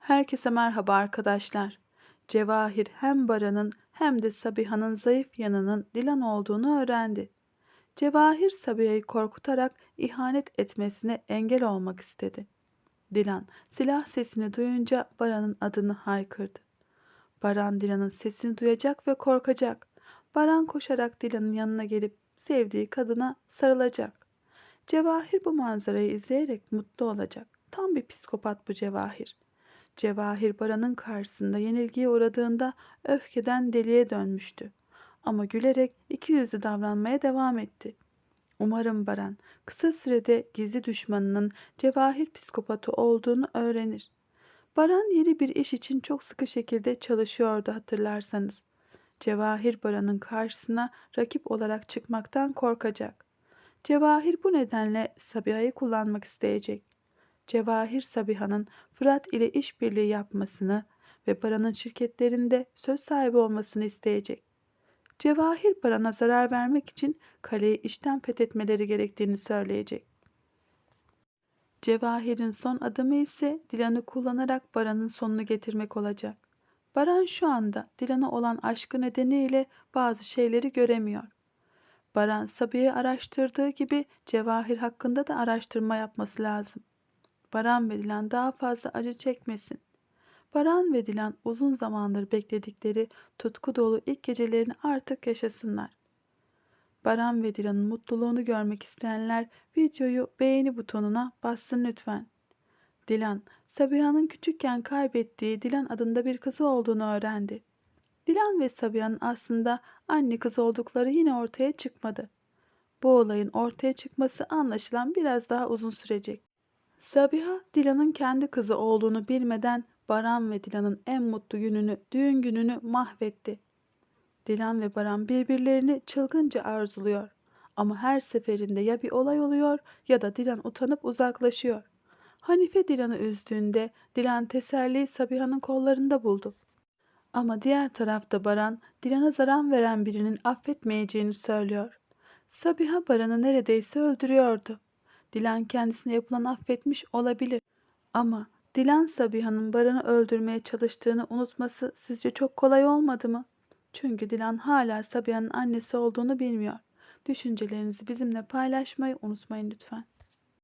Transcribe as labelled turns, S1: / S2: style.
S1: Herkese merhaba arkadaşlar. Cevahir hem Baran'ın hem de Sabiha'nın zayıf yanının Dilan olduğunu öğrendi. Cevahir Sabiha'yı korkutarak ihanet etmesine engel olmak istedi. Dilan silah sesini duyunca Baran'ın adını haykırdı. Baran Dilan'ın sesini duyacak ve korkacak. Baran koşarak Dilan'ın yanına gelip sevdiği kadına sarılacak. Cevahir bu manzarayı izleyerek mutlu olacak. Tam bir psikopat bu Cevahir. Cevahir Baran'ın karşısında yenilgiye uğradığında öfkeden deliye dönmüştü. Ama gülerek iki yüzlü davranmaya devam etti. Umarım Baran kısa sürede gizli düşmanının Cevahir psikopatı olduğunu öğrenir. Baran yeni bir iş için çok sıkı şekilde çalışıyordu hatırlarsanız. Cevahir Baran'ın karşısına rakip olarak çıkmaktan korkacak. Cevahir bu nedenle Sabiha'yı kullanmak isteyecek. Cevahir Sabiha'nın Fırat ile işbirliği yapmasını ve Baran'ın şirketlerinde söz sahibi olmasını isteyecek. Cevahir Baran'a zarar vermek için kaleyi işten fethetmeleri gerektiğini söyleyecek. Cevahir'in son adımı ise Dilan'ı kullanarak Baran'ın sonunu getirmek olacak. Baran şu anda Dilan'a olan aşkı nedeniyle bazı şeyleri göremiyor. Baran Sabiha'yı araştırdığı gibi Cevahir hakkında da araştırma yapması lazım. Baran ve Dilan daha fazla acı çekmesin. Baran ve Dilan uzun zamandır bekledikleri tutku dolu ilk gecelerini artık yaşasınlar. Baran ve Dilan'ın mutluluğunu görmek isteyenler videoyu beğeni butonuna bassın lütfen. Dilan, Sabiha'nın küçükken kaybettiği Dilan adında bir kızı olduğunu öğrendi. Dilan ve Sabiha'nın aslında anne kız oldukları yine ortaya çıkmadı. Bu olayın ortaya çıkması anlaşılan biraz daha uzun sürecek. Sabiha, Dilan'ın kendi kızı olduğunu bilmeden Baran ve Dilan'ın en mutlu gününü, düğün gününü mahvetti. Dilan ve Baran birbirlerini çılgınca arzuluyor. Ama her seferinde ya bir olay oluyor ya da Dilan utanıp uzaklaşıyor. Hanife Dilan'ı üzdüğünde Dilan teselliyi Sabiha'nın kollarında buldu. Ama diğer tarafta Baran, Dilan'a zarar veren birinin affetmeyeceğini söylüyor. Sabiha Baran'ı neredeyse öldürüyordu. Dilan kendisine yapılan affetmiş olabilir. Ama Dilan Sabiha'nın Baran'ı öldürmeye çalıştığını unutması sizce çok kolay olmadı mı? Çünkü Dilan hala Sabiha'nın annesi olduğunu bilmiyor. Düşüncelerinizi bizimle paylaşmayı unutmayın lütfen.